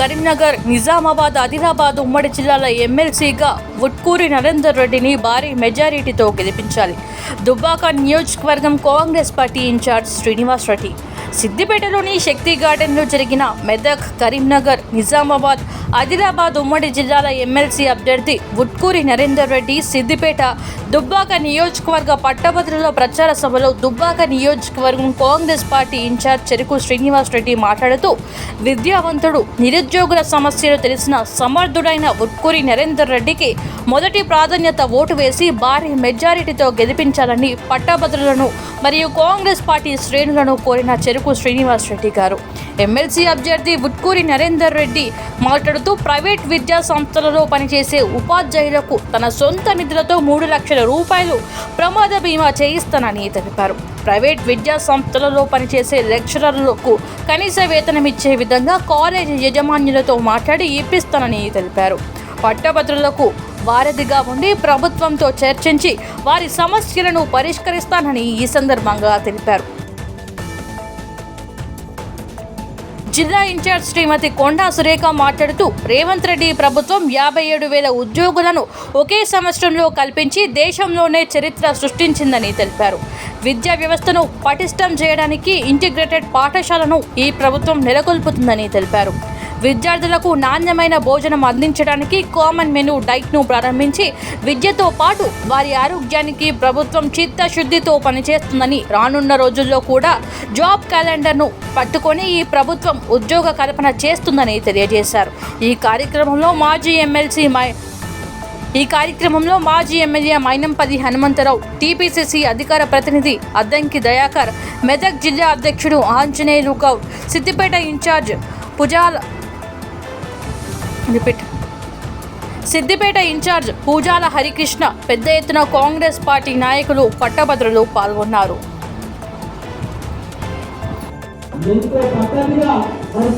కరీంనగర్ నిజామాబాద్ ఆదిలాబాద్ ఉమ్మడి జిల్లాల ఎమ్మెల్సీగా ఉట్కూరి నరేందర్ రెడ్డిని భారీ మెజారిటీతో గెలిపించాలి. దుబ్బాక నియోజకవర్గం కాంగ్రెస్ పార్టీ ఇన్ఛార్జ్ శ్రీనివాస్ రెడ్డి. సిద్దిపేటలోని శక్తి గార్డెన్లో జరిగిన మెదక్ కరీంనగర్ నిజామాబాద్ ఆదిలాబాద్ ఉమ్మడి జిల్లాల ఎమ్మెల్సీ అభ్యర్థి ఉట్కూరి నరేందర్ రెడ్డి సిద్దిపేట దుబ్బాక నియోజకవర్గ పట్టభద్రుల ప్రచార సభలో దుబ్బాక నియోజకవర్గం కాంగ్రెస్ పార్టీ ఇన్ఛార్జ్ చెరుకు శ్రీనివాస్ రెడ్డి మాట్లాడుతూ విద్యావంతుడు నిరుద్యోగుల సమస్యలు తెలిసిన సమర్థుడైన ఉట్కూరి నరేందర్ రెడ్డికి మొదటి ప్రాధాన్యత ఓటు వేసి భారీ మెజారిటీతో గెలిపించాలని పట్టభద్రులను మరియు కాంగ్రెస్ పార్టీ శ్రేణులను కోరిన చెరుకు శ్రీనివాస్ రెడ్డి గారు. ఎమ్మెల్సీ అభ్యర్థి ఉట్కూరి నరేందర్ రెడ్డి మాట్లాడుతూ ప్రైవేట్ విద్యా సంస్థలలో పనిచేసే ఉపాధ్యాయులకు తన సొంత నిధులతో మూడు లక్షల రూపాయలు ప్రమాద బీమా చేయిస్తానని తెలిపారు ప్రైవేట్ విద్యా సంస్థలలో పనిచేసే లెక్చరర్లకు కనీస వేతనం ఇచ్చే విధంగా కాలేజీ యజమానులతో మాట్లాడి ఇప్పిస్తానని తెలిపారు. పట్టభద్రులకు వారధిగా ఉండి ప్రభుత్వంతో చర్చించి వారి సమస్యలను పరిష్కరిస్తానని ఈ సందర్భంగా తెలిపారు. జిల్లా ఇన్ఛార్జ్ శ్రీమతి కొండా సురేఖ మాట్లాడుతూ రేవంత్ రెడ్డి ప్రభుత్వం యాభై ఏడు వేల ఉద్యోగులను ఒకే సంవత్సరంలో కల్పించి దేశంలోనే చరిత్ర సృష్టించిందని తెలిపారు. విద్యా వ్యవస్థను పటిష్టం చేయడానికి ఇంటిగ్రేటెడ్ పాఠశాలను ఈ ప్రభుత్వం నెలకొల్పుతుందని తెలిపారు. విద్యార్థులకు నాణ్యమైన భోజనం అందించడానికి కామన్ మెనూ డైట్ను ప్రారంభించి విద్యతో పాటు వారి ఆరోగ్యానికి ప్రభుత్వం చిత్తశుద్ధితో పనిచేస్తుందని రానున్న రోజుల్లో కూడా జాబ్ క్యాలెండర్ను పట్టుకొని ఈ ప్రభుత్వం ఉద్యోగ కల్పన చేస్తుందని తెలియజేశారు. ఈ కార్యక్రమంలో మాజీ ఎమ్మెల్సీ మై ఈ కార్యక్రమంలో మాజీ ఎమ్మెల్యే మైనంపల్లి హనుమంతరావు టీపీసీసీ అధికార ప్రతినిధి అద్దంకి దయాకర్ మెదక్ జిల్లా అధ్యక్షుడు Anjaneyulu Goud Siddipet incharge Pujala repeat Siddipet incharge Pujala Harikrishna పెద్ద ఎత్తున కాంగ్రెస్ పార్టీ నాయకులు పట్టభద్రులు పాల్గొన్నారు. ఎంతో పద్ధతిగా మరి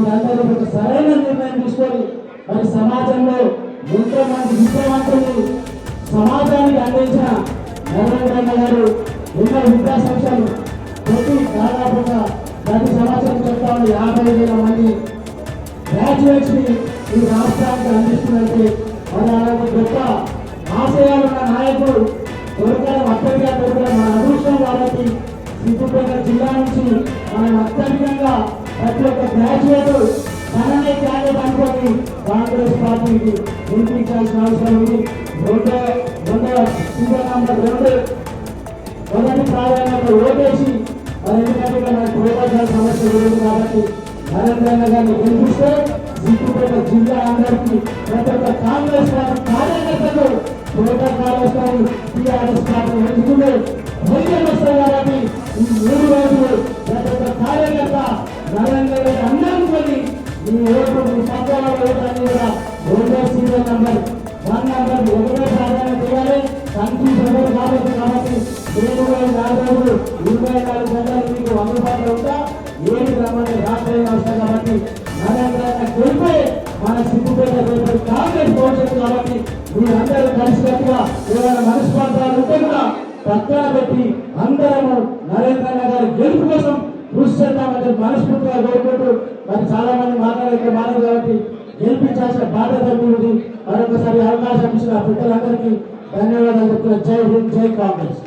మీరందరూ ఒక సరైన నిర్ణయం తీసుకొని మరి సమాజంలో ఎంతో మంది విద్యావంతులు సమాజానికి అందించిన నరేంద్ర గారు ఎన్నో విద్యా సంస్థలు ప్రతి దాదాపుగా ప్రతి సంవత్సరం చెప్తా యాభై వేల మంది గ్రాడ్యుయేట్స్ని ఈ రాష్ట్రానికి అందిస్తున్నట్టు మరి అలాంటి గొప్ప ఆశయాలున్న నాయకుడు కాంగ్రెస్ పార్టీకి గెలిపించాల్సిన అవసరం ఉంది. రెండో రెండో సింగల్ నంబర్ మొదటి ప్రాధాన్యత ఓటేసి ఎందుకంటే మనకు ప్రోటోకాల్ సమస్య లేదు కాబట్టి నరేంద్ర గారిని గెలిపిస్తే సిద్దిపేట జిల్లా అందరికీ ప్రతి ఒక్క కాంగ్రెస్ కార్యకర్తలు టీఆర్ఎస్ పార్టీ ధైర్యం వస్తాయి కాబట్టి ఈ మూడు రోజులు ప్రతి ఒక్క కార్యకర్త నరేంద్ర గారి అందరినీ ఈ మీ ఓటు రమ్మని రాత్రి అవసరం కాబట్టి నరేంద్ర గెలిపే మన సిద్ధిపేట రేపు కాంగ్రెస్ భవిష్యత్తు కాబట్టి మీరందరూ కలిసినట్టుగా ఏమైనా మనస్పర్ధాలు ఉంటే కూడా పక్కన పెట్టి అందరము నరేంద్ర గారి గెలుపు కోసం కృషి చేద్దామని మనస్ఫూర్తిగా కోరుకుంటూ మరి చాలా మంది మాట్లాడే మాట్లాడు కాబట్టి గెలిపించాల్సిన బాధ్యత ఉంది. మరొకసారి అవకాశం ఇచ్చిన పెద్దలందరికీ ధన్యవాదాలు చెప్తున్నా. జై హింద్ జై కాంగ్రెస్.